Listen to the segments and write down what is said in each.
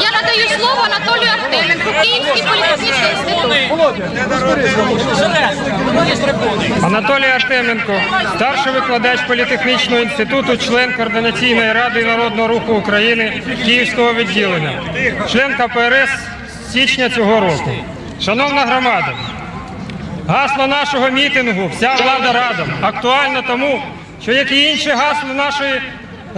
Я надаю слово Анатолію Артеменку, Київський політехнічний інститут. Анатолій Артеменко, старший викладач політехнічного інституту, член координаційної ради народного руху України Київського відділення, член КПРС січня цього року. Шановна громада, гасло нашого мітингу Вся влада радом актуально тому, що як і інші гасла нашої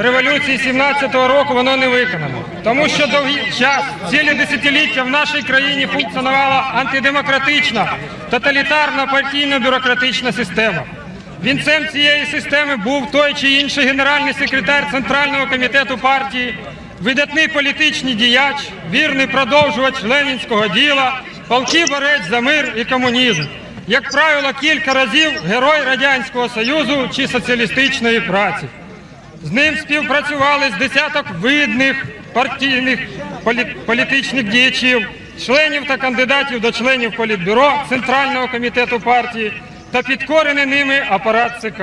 революції 17-го року, воно не виконано. Тому що довгий час, цілі десятиліття в нашій країні функціонувала антидемократична, тоталітарна партійно-бюрократична система. Вінцем цієї системи був той чи інший генеральний секретар Центрального комітету партії, видатний політичний діяч, вірний продовжувач ленінського діла, полки борець за мир і комунізм. Як правило, кілька разів герой Радянського Союзу чи соціалістичної праці. З ним співпрацювали з десяток видних партійних політичних діячів, членів та кандидатів до членів Політбюро Центрального комітету партії та підкорений ними апарат ЦК.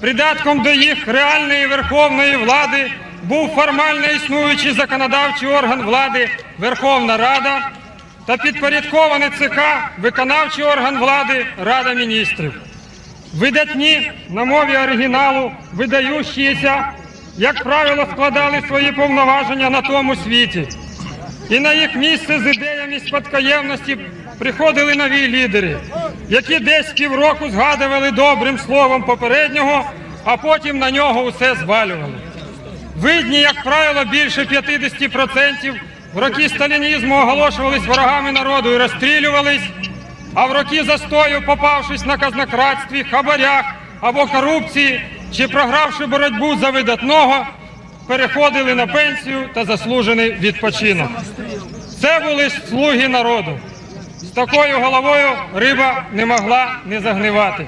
Придатком до їх реальної верховної влади був формально існуючий законодавчий орган влади Верховна Рада та підпорядкований ЦК виконавчий орган влади Рада міністрів. Видатні на мові оригіналу, видаючіся, як правило, складали свої повноваження на тому світі. І на їх місце з ідеями спадкоємності приходили нові лідери, які десь півроку згадували добрим словом попереднього, а потім на нього усе звалювали. Видні, як правило, більше 50% в роки сталінізму оголошувались ворогами народу і розстрілювались, а в роки застою, попавшись на казнократстві, хабарях або корупції, чи програвши боротьбу за видатного, переходили на пенсію та заслужений відпочинок. Це були слуги народу. З такою головою риба не могла не загнивати.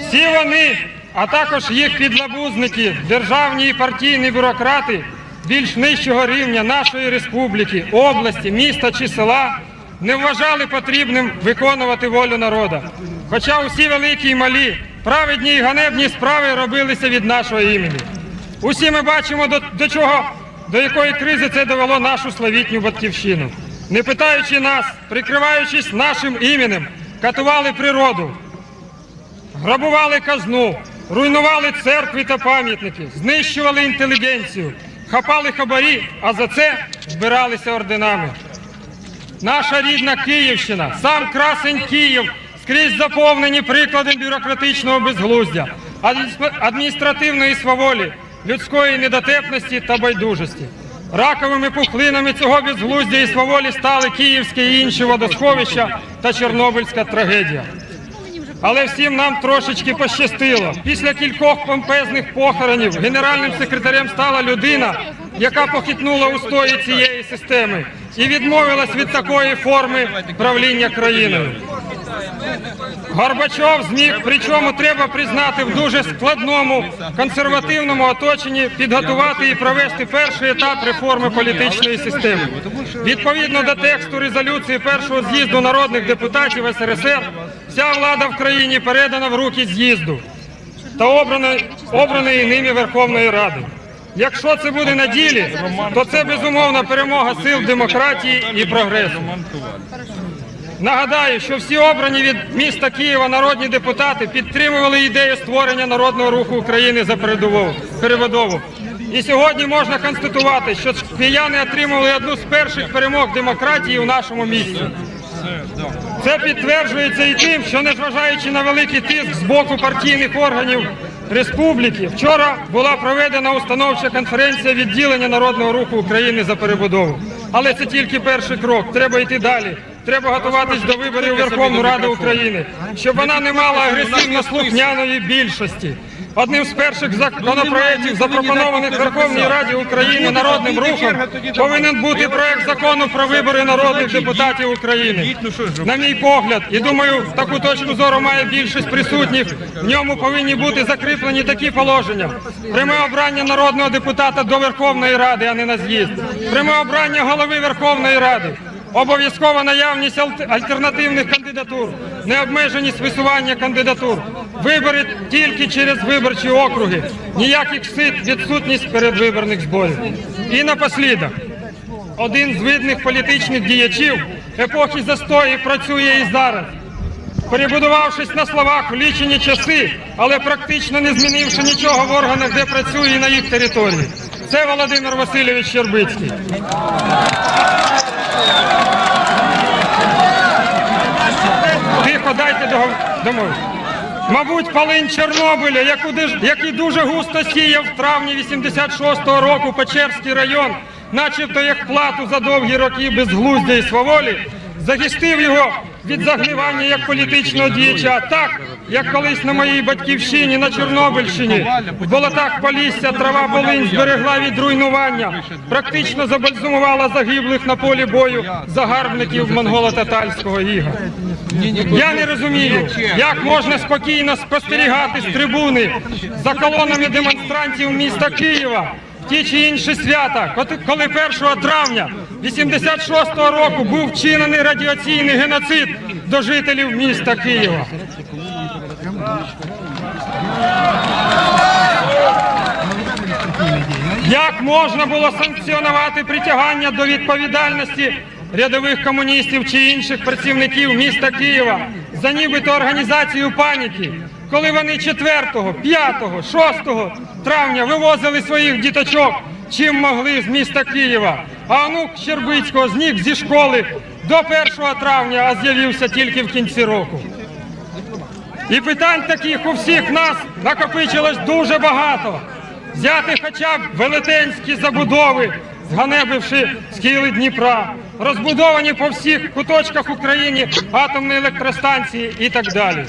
Всі вони, а також їх підлабузники, державні і партійні бюрократи більш нижчого рівня нашої республіки, області, міста чи села не вважали потрібним виконувати волю народу. Хоча усі великі і малі, праведні і ганебні справи робилися від нашого імені. Усі ми бачимо, до, до чого, до якої кризи це довело нашу славітню батьківщину. Не питаючи нас, прикриваючись нашим іменем, катували природу, грабували казну, руйнували церкви та пам'ятники, знищували інтелігенцію, хапали хабарі, а за це збиралися орденами. Наша рідна Київщина, сам красень Київ, скрізь заповнені прикладом бюрократичного безглуздя, адмі- адміністративної сваволі, людської недотепності та байдужості. Раковими пухлинами цього безглуздя і сваволі стали київське і інші водосховища та Чорнобильська трагедія. Але всім нам трошечки пощастило. Після кількох помпезних похоронів генеральним секретарем стала людина, яка похитнула устої цієї системи і відмовилась від такої форми правління країною. Горбачов зміг, причому треба признати, в дуже складному консервативному оточенні підготувати і провести перший етап реформи політичної системи. Відповідно до тексту резолюції першого з'їзду народних депутатів СРСР, вся влада в країні передана в руки з'їзду та обраної, обраної ними Верховної Ради. Якщо це буде на ділі, то це безумовна перемога сил демократії і прогресу. Нагадаю, що всі обрані від міста Києва народні депутати підтримували ідею створення народного руху України за перебудову. І сьогодні можна констатувати, що кияни отримали одну з перших перемог демократії у нашому місті. Це підтверджується і тим, що незважаючи на великий тиск з боку партійних органів республіки, вчора була проведена установча конференція відділення Народного руху України за перебудову. Але це тільки перший крок. Треба йти далі. Треба готуватись до виборів Верховної Ради України, щоб вона не мала агресивно слухняної більшості. Одним з перших законопроєктів, запропонованих Верховній Раді України народним рухом, повинен бути проект закону про вибори народних депутатів України. На мій погляд, і думаю, таку точку зору має більшість присутніх. В ньому повинні бути закріплені такі положення: пряме обрання народного депутата до Верховної Ради, а не на з'їзд, пряме обрання голови Верховної Ради. Обов'язкова наявність альтернативних кандидатур, необмеженість висування кандидатур, вибори тільки через виборчі округи, ніяких сит, відсутність передвиборних зборів. І напослідок, один з видних політичних діячів епохи застою працює і зараз. Перебудувавшись на словах в лічені часи, але практично не змінивши нічого в органах, де працює і на їх території. Це Володимир Васильович Щербицький. Тихо, дайте домой. Мабуть, палин Чорнобиля, яку який дуже густо сіяв в травні 86-го року Печерський район, начебто як плату за довгі роки безглуздя і сваволі, захистив його від загнивання як політичного діяча, так як колись на моїй батьківщині на Чорнобильщині в болотах Полісся трава Волинь зберегла від руйнування, практично забальзумувала загиблих на полі бою загарбників монголо-татарського іга. Я не розумію, як можна спокійно спостерігати з трибуни за колонами демонстрантів міста Києва в ті чи інші свята, коли 1 травня 86-го року був вчинений радіаційний геноцид до жителів міста Києва. Як можна було санкціонувати притягання до відповідальності рядових комуністів чи інших працівників міста Києва за нібито організацію паніки, коли вони 4, 5, 6 травня вивозили своїх діточок, чим могли з міста Києва, а онук Щербицького зник зі школи до 1 травня, а з'явився тільки в кінці року. І питань таких у всіх нас накопичилось дуже багато. Взяти хоча б велетенські забудови, зганебивши схили Дніпра, розбудовані по всіх куточках України атомні електростанції і так далі.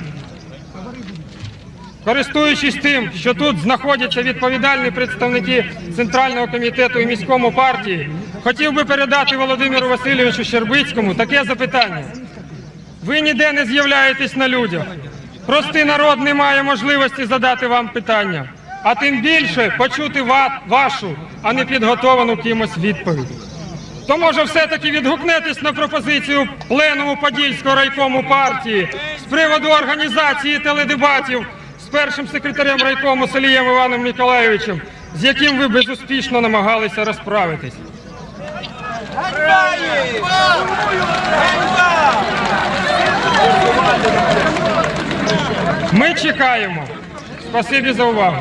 Користуючись тим, що тут знаходяться відповідальні представники Центрального комітету і міському партії, хотів би передати Володимиру Васильовичу Щербицькому таке запитання. Ви ніде не з'являєтесь на людях. Простий народ не має можливості задати вам питання, а тим більше почути вашу, а не підготовану кимось відповідь. То може все-таки відгукнетесь на пропозицію пленуму Подільського райкому партії з приводу організації теледебатів з першим секретарем райкому Солієм Іваном Ніколаєвичем, з яким ви безуспішно намагалися розправитись. Ми чекаємо. Спасибі за увагу.